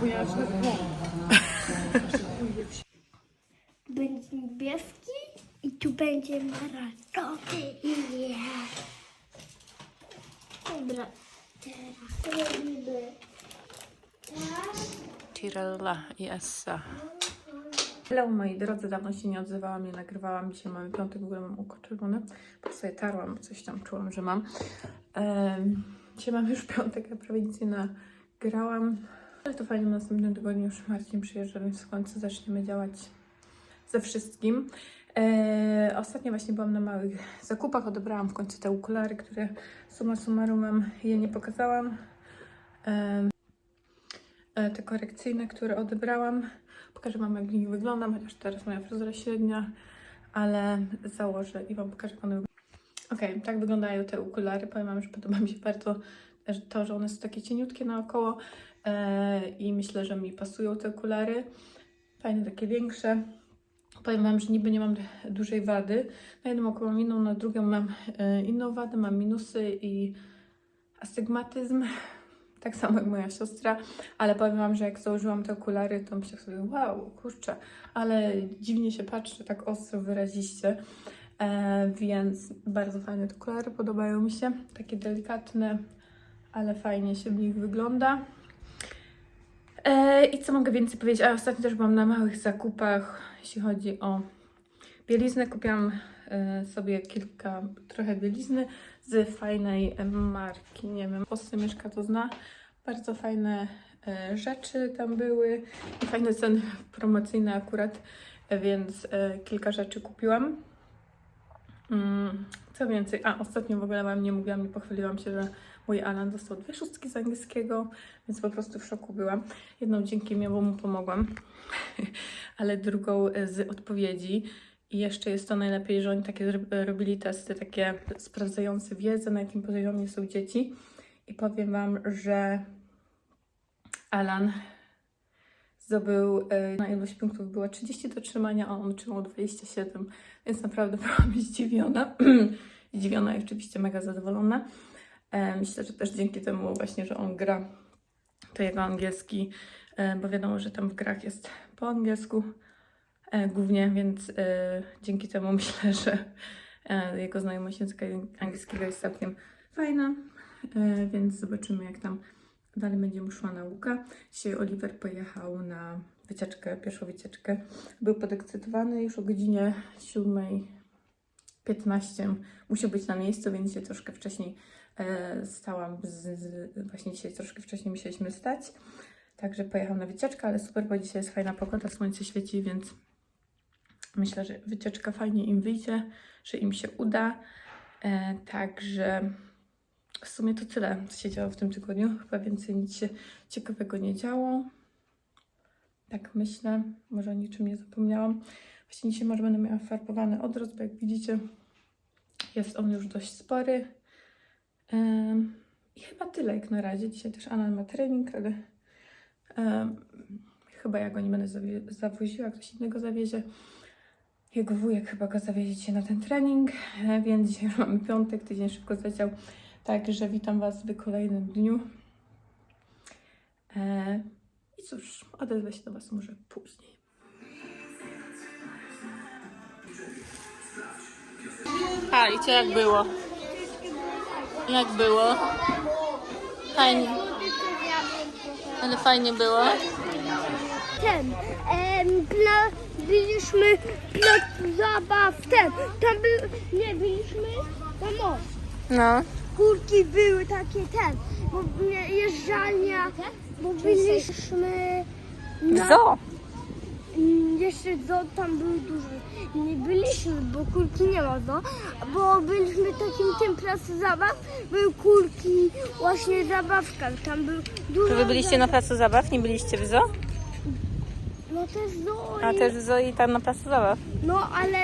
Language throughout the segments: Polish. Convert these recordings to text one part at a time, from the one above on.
Bo ja źle. Będzie niebieski i tu będzie maratowy i nie. Dobra, teraz robimy tak. Tirella i Essa. Hello moi drodzy, dawno się nie odzywałam, nie nagrywałam. Dzisiaj mamy piątek, w ogóle mam oko czerwone. Po sobie tarłam, bo coś tam czułam, że mam. Um, dzisiaj mam już piątek, ja prawie nic nie nagrałam. Ale to fajnie, w następnym tygodniu już Marcin przyjeżdża, więc w końcu zaczniemy działać ze wszystkim. E, ostatnio właśnie byłam na małych zakupach, odebrałam w końcu te okulary, które summa summarum wam je nie pokazałam. Em, e, te korekcyjne, które odebrałam. Pokażę Wam, jak w wyglądam, chociaż teraz moja fryzura średnia, ale założę i Wam pokażę, jak one wyglądają. Okej, tak wyglądają te okulary. Powiem Wam, że podoba mi się bardzo to, że one są takie cieniutkie naokoło i myślę, że mi pasują te okulary. Fajne, takie większe. Powiem Wam, że niby nie mam dużej wady. Na jedną oko mam inną, na drugą mam e, inną wadę, mam minusy i astygmatyzm. Tak samo jak moja siostra, ale powiem Wam, że jak założyłam te okulary, to myślę sobie, wow, kurczę, ale dziwnie się patrzy, tak ostro wyraziście. E, więc bardzo fajne te okulary, podobają mi się. Takie delikatne, ale fajnie się w nich wygląda. E, I co mogę więcej powiedzieć? A ostatnio też byłam na małych zakupach, jeśli chodzi o bieliznę. Kupiłam e, sobie kilka, trochę bielizny z fajnej marki, nie wiem, Polsce mieszka to zna. Bardzo fajne e, rzeczy tam były i fajne ceny promocyjne akurat, więc kilka rzeczy kupiłam. Mm, co więcej? A, ostatnio w ogóle Wam nie mówiłam, nie pochwaliłam się, że mój Alan dostał dwie szóstki z angielskiego, więc po prostu w szoku byłam. Jedną dzięki mnie, bo mu pomogłam, ale drugą e, z odpowiedzi. I jeszcze jest to najlepiej, że oni takie zro- robili testy, takie sprawdzające wiedzę, na jakim poziomie są dzieci. I powiem Wam, że Alan zdobył, e, na ilość punktów było 30 do trzymania, a on trzymał 27, więc naprawdę byłam zdziwiona. zdziwiona i oczywiście mega zadowolona. E, Myślę, że też dzięki temu właśnie, że on gra, to jego angielski, e, bo wiadomo, że tam w grach jest po angielsku głównie, więc dzięki temu myślę, że jego znajomość języka angielskiego jest całkiem fajna, więc zobaczymy jak tam dalej będzie mu szła nauka. Dzisiaj Oliver pojechał na wycieczkę, pierwszą wycieczkę. Był podekscytowany już o godzinie 7.15 musiał być na miejscu, więc się troszkę wcześniej e, stałam, z, z, właśnie dzisiaj troszkę wcześniej musieliśmy stać. Także pojechał na wycieczkę, ale super, bo dzisiaj jest fajna pogoda, słońce świeci, więc myślę, że wycieczka fajnie im wyjdzie, że im się uda. E, także w sumie to tyle, co się działo w tym tygodniu. Chyba więcej nic się ciekawego nie działo. Tak myślę, może o niczym nie zapomniałam. Właśnie dzisiaj może będę miała farbowany odrost, bo jak widzicie, jest on już dość spory. Em, I chyba tyle jak na razie. Dzisiaj też Anna ma trening, ale em, chyba ja go nie będę zawoziła, ktoś innego zawiezie. Jego wujek chyba go zawiezie na ten trening, e, więc dzisiaj już mamy piątek, tydzień szybko zleciał. Także witam Was w kolejnym dniu. E, I cóż, odezwę się do Was może później. Chwalicie, jak było? Jak było? Fajnie. Ale fajnie było. Ten, em, pla, byliśmy plac zabaw, ten, tam był, nie, byliśmy na most. No. Kurki były takie, ten, bo jeżdżalnia, bo byliśmy na... Zo. Mm, Jeszcze zo tam były duże. Nie byliśmy, bo kulki nie ma zo, bo byliśmy takim tym placu zabaw, były kulki, właśnie zabawka, tam był dużo... To wy byliście na placu zabaw, nie byliście w zoo? No jest zo A też w zoo i tam na placu zabaw. No ale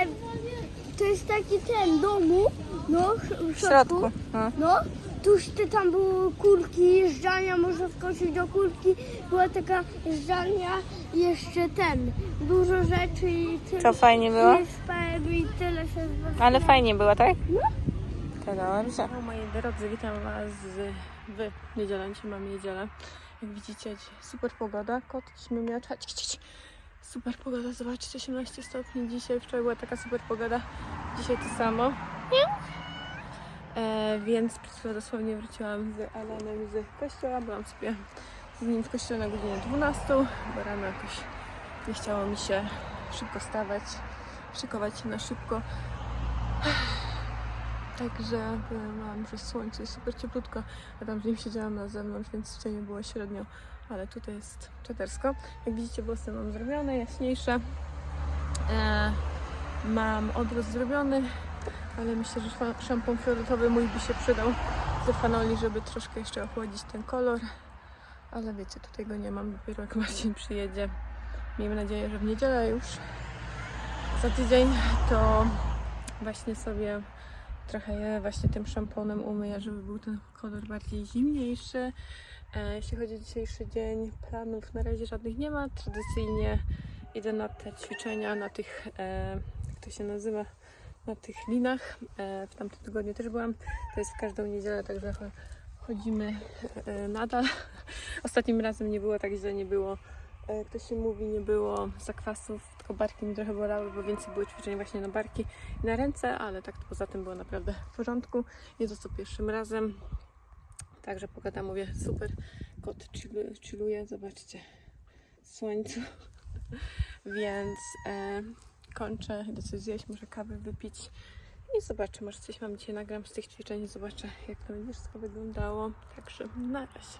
to jest taki ten domu, no w W środku. No. No, tuż ty tam były kulki, jeżdżalnia, można skoczyć do kulki, była taka jeżdżalnia i jeszcze ten, dużo rzeczy i tyle. Co fajnie było? I spałem i tyle się. Ale fajnie było, tak? No. To dobrze. No, moi drodzy, witam Was w niedzielę, dzisiaj mamy niedzielę. Jak widzicie, super pogoda. Kot cii, cii. Super pogoda, zobaczcie, 18 stopni dzisiaj. Wczoraj była taka super pogoda. Dzisiaj to samo. E, więc dosłownie wróciłam z Alanem z kościoła. Byłam sobie z nim w kościele na godzinie 12, bo rano jakoś nie chciało mi się szybko stawać, szykować się na szybko. Także byłam przez słońce, super cieplutko, a tam z nim siedziałam na zewnątrz, więc w cieniu było średnio, ale tutaj jest czatersko. Jak widzicie, włosy mam zrobione, jaśniejsze. E, mam odrost zrobiony, ale myślę, że szampon fioletowy mój by się przydał ze fanoli, żeby troszkę jeszcze ochłodzić ten kolor. Ale wiecie, tutaj go nie mam, dopiero jak Marcin przyjedzie. Miejmy nadzieję, że w niedzielę już za tydzień to właśnie sobie trochę je właśnie tym szamponem umyję, żeby był ten kolor bardziej zimniejszy. E, jeśli chodzi o dzisiejszy dzień, planów na razie żadnych nie ma. Tradycyjnie idę na te ćwiczenia, na tych, e, jak to się nazywa, na tych linach. E, w tamtym tygodniu też byłam. To jest w każdą niedzielę, także cho- chodzimy nadal. Ostatnim razem nie było tak źle, nie było, e, jak to się mówi, nie było zakwasów, tylko barki mi trochę bolały, bo więcej było ćwiczeń właśnie na barki i na ręce, ale tak poza tym było naprawdę w porządku. Nie to co pierwszym razem. Także pogoda, mówię, super. Kot chillu- chilluje, zobaczcie, słońcu. Więc e, kończę, idę coś zjeść, może kawę wypić i zobaczę, może coś mam dzisiaj nagram z tych ćwiczeń zobaczę, jak to będzie wszystko wyglądało. Także na razie.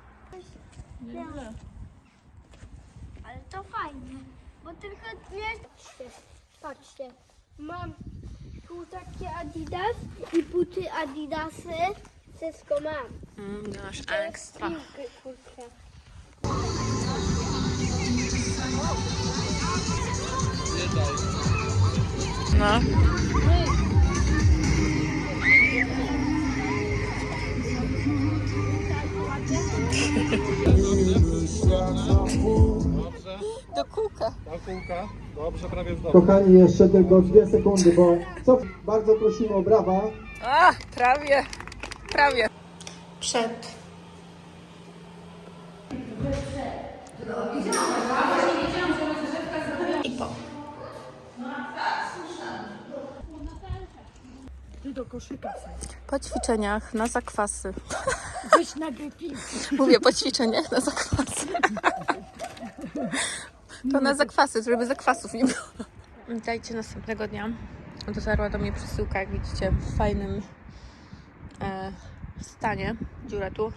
Ale to fajne, bo tylko nie... Patrzcie, patrzcie. Mam tu takie Adidas i buty Adidasy. Wszystko mam. Mm, Teraz ekstra. No. Do kółka. Do kółka. Dobrze, prawie w domu. Kochani, jeszcze tylko dwie sekundy, bo co bardzo prosimy o brawa. A, prawie, prawie. Przed. I po. Po ćwiczeniach na zakwasy. Mówię po ćwiczeniach na zakwasy. To na zakwasy, żeby zakwasów nie było. Witajcie następnego dnia. Dotarła do mnie przesyłka, jak widzicie, w fajnym stanie. Dziura tu.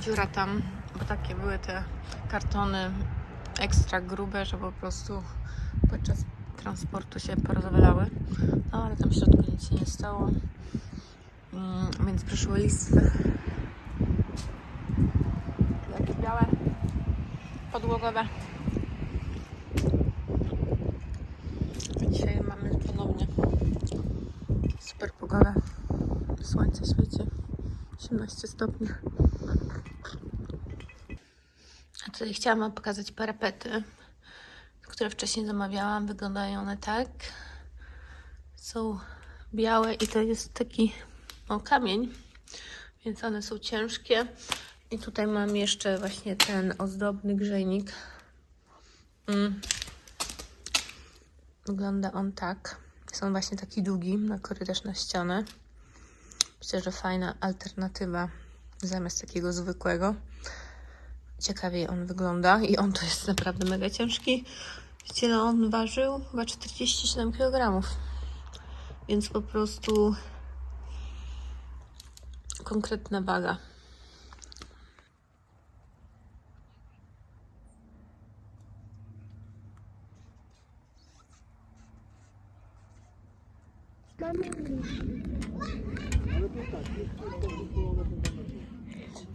Dziura tam, bo takie były te kartony ekstra grube, że po prostu podczas transportu się porozwalały. No ale tam w środku nic się nie stało. Mm, więc przyszły listwy. Takie białe, podłogowe. Super pogoda. Słońce świeci. 18 stopni. A tutaj chciałam Wam pokazać parapety, które wcześniej zamawiałam. Wyglądają one tak. Są białe i to jest taki o, kamień, więc one są ciężkie. I tutaj mam jeszcze właśnie ten ozdobny grzejnik. Mm. Wygląda on tak. Jest on właśnie taki długi, na korytarz na ścianę. Myślę, że fajna alternatywa zamiast takiego zwykłego. Ciekawiej on wygląda i on to jest naprawdę mega ciężki. Wiecie, ile on ważył? Chyba 47 kg. Więc po prostu konkretna waga.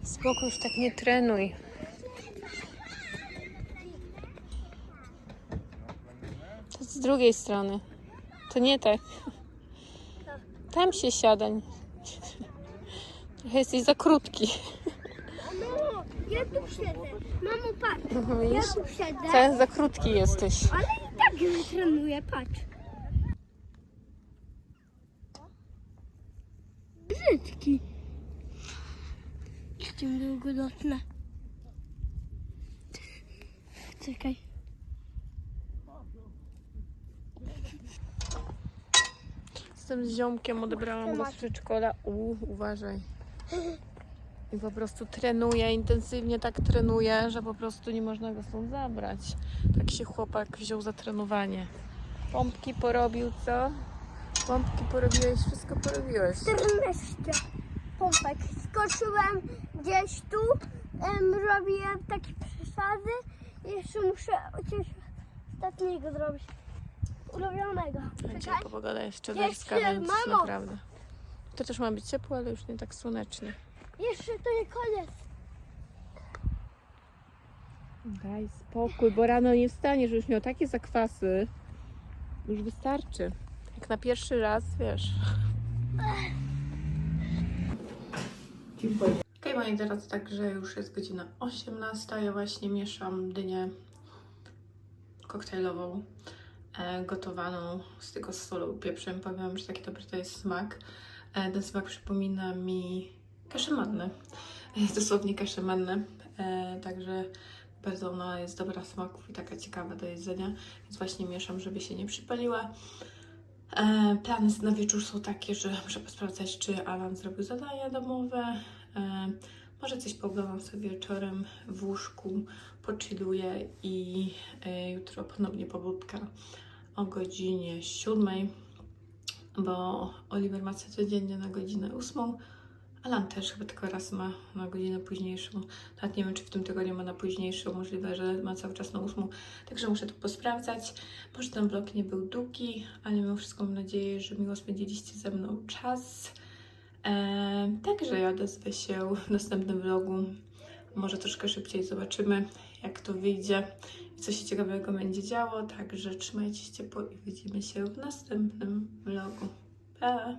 Spoko, już tak nie trenuj. To z drugiej strony. To nie tak. Tam się siadań. Trochę jesteś za krótki. Mamo, ja tu siedzę. Mamo, patrz. Ja Widzisz? tu siedzę, za krótki jesteś. ale i tak nie trenuję, patrz. Brzydki. tym długodotne. Czekaj. Z tym ziomkiem odebrałam go z przedszkola. U, uważaj. I po prostu trenuje, intensywnie tak trenuje, że po prostu nie można go stąd zabrać. Tak się chłopak wziął za trenowanie. Pompki porobił, co? Pompki porobiłeś, wszystko porobiłeś. 14 pompek. Skoczyłem gdzieś tu, em, robiłem takie przesady i jeszcze muszę coś ostatniego zrobić. Ulubionego. Czekaj. pogoda jest Jeszcze, czaderska, więc mamo! naprawdę. To też ma być ciepło, ale już nie tak słonecznie. Jeszcze to nie koniec. Daj spokój, bo rano nie wstaniesz, już miał takie zakwasy. Już wystarczy. Jak na pierwszy raz, wiesz. Okej, moi drodzy, także już jest godzina 18. Ja właśnie mieszam dynię koktajlową, e, gotowaną z tego z solą pieprzem. Powiem, że taki dobry to jest smak. E, ten smak przypomina mi kaszę mannę. Jest dosłownie. E, także bardzo ona jest dobra smaków i taka ciekawa do jedzenia, więc właśnie mieszam, żeby się nie przypaliła. E, plany na wieczór są takie, że muszę sprawdzać, czy Alan zrobił zadania domowe. E, może coś pooglądam sobie wieczorem w łóżku, pochilluję i e, jutro ponownie pobudka o godzinie 7, bo Oliver ma codziennie na godzinę 8. Alan też chyba tylko raz ma na godzinę późniejszą. Nawet nie wiem, czy w tym tygodniu ma na późniejszą. Możliwe, że ma cały czas na ósmą. Także muszę to posprawdzać. Może ten vlog nie był długi, ale mimo wszystko mam nadzieję, że miło spędziliście ze mną czas. Eee, także ja odezwę się w następnym vlogu. Może troszkę szybciej zobaczymy, jak to wyjdzie i co się ciekawego będzie działo. Także trzymajcie się ciepło i widzimy się w następnym vlogu. Pa!